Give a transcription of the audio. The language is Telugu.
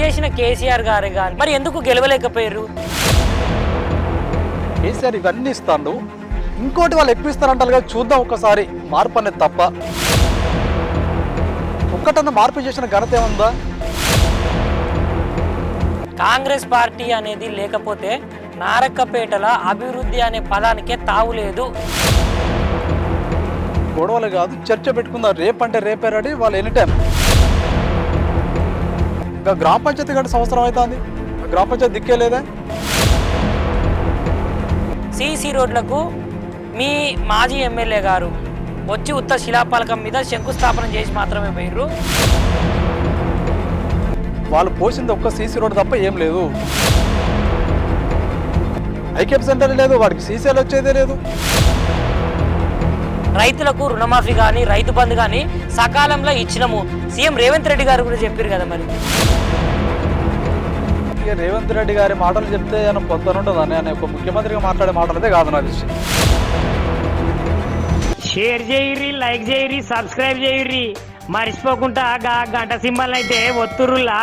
చేసిన కేసీఆర్ గారు కానీ. మరి ఎందుకు గెలవలేకపోయారు? కేసీఆర్ ఇవన్నీ ఇస్తాడు. ఇంకోటి వాళ్ళు ఎక్కువ ఇస్తారంటారు కదా చూద్దాం ఒకసారి మార్పు అనేది తప్ప. ఒక్కటన్నా మార్పు చేసిన ఘనత ఏముందా? కాంగ్రెస్ పార్టీ అనేది లేకపోతే నారక్కపేటల అభివృద్ధి అనే పదానికే తావు లేదు. గొడవలు కాదు చర్చ పెట్టుకుందాం. రేపు అంటే రేపే రెడీ వాళ్ళు ఎనీ టైం. ఇంకా గ్రామ పంచాయతీ గంట సంవత్సరం అవుతుంది. గ్రామ పంచాయతీ దిక్కే లేదా సిసి రోడ్లకు మీ మాజీ ఎమ్మెల్యే గారు వచ్చి ఉత్త శిలాపలకం మీద శంకుస్థాపన చేసి మాత్రమే పోయిర్రు. వాళ్ళు పోసింది ఒక్క సీసీ రోడ్ తప్ప ఏం లేదు. ఐకేప్ సెంటర్ లేదు వాడికి సీసీలు వచ్చేదే లేదు. రైతులకు రుణమాఫీ కానీ రైతు బంధు కానీ సకాలంలో ఇచ్చినము. సీఎం రేవంత్ రెడ్డి గారు కూడా చెప్పారు కదా మరి. రేవంత్ రెడ్డి గారి మాటలు చెప్తే ఆయన పొద్దునుంటుంది అని ఆయన ఒక ముఖ్యమంత్రిగా మాట్లాడే మాటలు అయితే కాదు నా విషయం షేర్ చేయుర్రి లైక్ చేయుర్రి సబ్స్క్రైబ్ చేయుర్రి. మర్చిపోకుండా గంట సింబల్ అయితే ఒత్తురులా